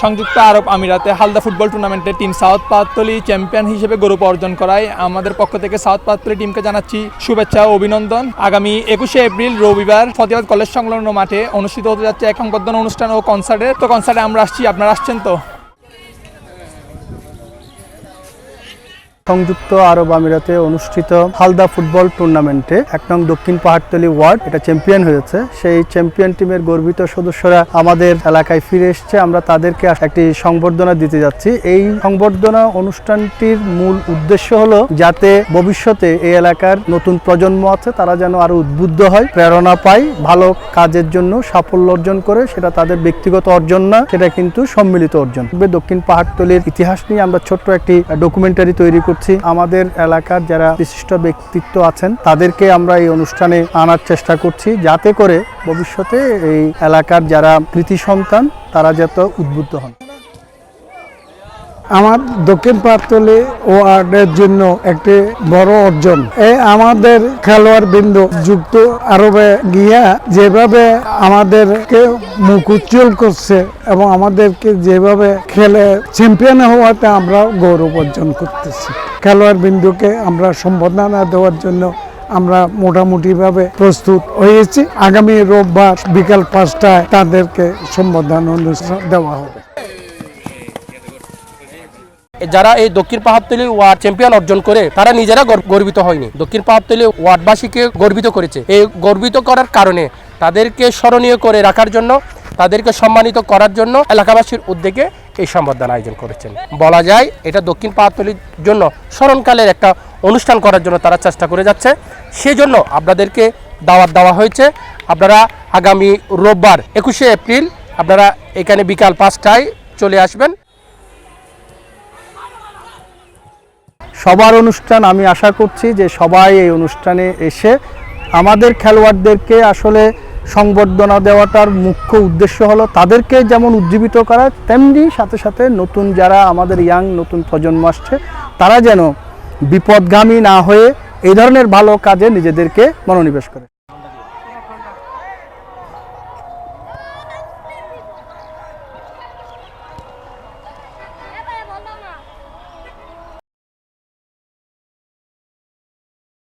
সংযুক্ত আরব আমিরাতে হালদা ফুটবল টুর্নামেন্টে টিম সাউথ পাতলি চ্যাম্পিয়ন হিসেবে গৌরব অর্জন করায় আমাদের পক্ষ থেকে সাউথ পাতলি টিমকে জানাচ্ছি শুভেচ্ছা ও অভিনন্দন। আগামী একুশে এপ্রিল রবিবার ফতেহাবাদ কলেজ সংলগ্ন মাঠে অনুষ্ঠিত হতে যাচ্ছে এক সংবর্ধনা অনুষ্ঠান ও কনসার্টে তো কনসার্টে আমরা আসছি, আপনারা আসছেন তো? সংযুক্ত আরব আমিরাতে অনুষ্ঠিত হালদা ফুটবল টুর্নামেন্টে এক নং দক্ষিণ পাহাড়তলি ওয়ার্ড এটা চ্যাম্পিয়ন হয়েছে। সেই চ্যাম্পিয়ন টিমের গর্বিত সদস্যরা আমাদের এলাকায় ফিরে এসেছে। আমরা তাদেরকে একটি সংবর্ধনা দিতে যাচ্ছি। এই সংবর্ধনা অনুষ্ঠানটির মূল উদ্দেশ্য হলো যাতে ভবিষ্যতে এই এলাকার নতুন প্রজন্ম আছে, তারা যেন আরও উদ্বুদ্ধ হয়, প্রেরণা পায়, ভালো কাজের জন্য সাফল্য অর্জন করে, সেটা তাদের ব্যক্তিগত অর্জন না, সেটা কিন্তু সম্মিলিত অর্জন। দক্ষিণ পাহাড়তলির ইতিহাস নিয়ে আমরা ছোট্ট একটি ডকুমেন্টারি তৈরি করছি আমাদের এলাকার যারা বিশিষ্ট ব্যক্তিত্ব আছেন, তাদেরকে আমরা এই অনুষ্ঠানে আনার চেষ্টা করছি যাতে করে ভবিষ্যতে এই এলাকার যারা কৃতি সন্তান, তারা যাতে উদ্বুদ্ধ হন। আমার দক্ষিণ পাতলি ওয়ার্ডের জন্য একটি বড় অর্জন। এই আমাদের খেলোয়াড় বিন্দু যুক্ত আরবে গিয়া যেভাবে আমাদেরকে মুখ উজ্জ্বল করছে এবং আমাদেরকে যেভাবে খেলে চ্যাম্পিয়ন হওয়াতে আমরা গৌরব অর্জন করতেছি। খেলোয়াড় বিন্দুকে আমরা সম্বোধনা দেওয়ার জন্য আমরা মোটামুটিভাবে প্রস্তুত হয়েছি। আগামী রোববার বিকাল পাঁচটায় তাদেরকে সম্বোধনা অনুষ্ঠান দেওয়া হবে। যারা এই দক্ষিণ পাহাড়তলি ওয়ার্ড চ্যাম্পিয়ন অর্জন করে, তারা নিজেরা গর্ব- গর্বিত হয়নি। দক্ষিণ পাহাড়তলি ওয়ার্ডবাসীকে গর্বিত করেছে। এই গর্বিত করার কারণে তাদেরকে স্মরণীয় করে রাখার জন্য, তাদেরকে সম্মানিত করার জন্য এলাকাবাসীর উদ্যোগে এই সম্বর্ধনা আয়োজন করেছেন। বলা যায়, এটা দক্ষিণ পাহাড়তলির জন্য স্মরণকালের একটা অনুষ্ঠান করার জন্য তারা চেষ্টা করে যাচ্ছে। সেজন্য আপনাদেরকে দাওয়াত দেওয়া হয়েছে। আপনারা আগামী রোববার একুশে এপ্রিল, আপনারা এখানে বিকাল পাঁচটায় চলে আসবেন। সবার অনুষ্ঠান আমি আশা করছি যে সবাই এই অনুষ্ঠানে এসে আমাদের খেলোয়াড়দেরকে আসলে সংবর্ধনা দেওয়াটার মুখ্য উদ্দেশ্য হলো তাদেরকে যেমন উজ্জীবিত করা, তেমনি সাথে সাথে নতুন যারা আমাদের ইয়াং নতুন প্রজন্ম আসছে, তারা যেন বিপদগামী না হয়ে এই ধরনের ভালো কাজে নিজেদেরকে মনোনিবেশ করে।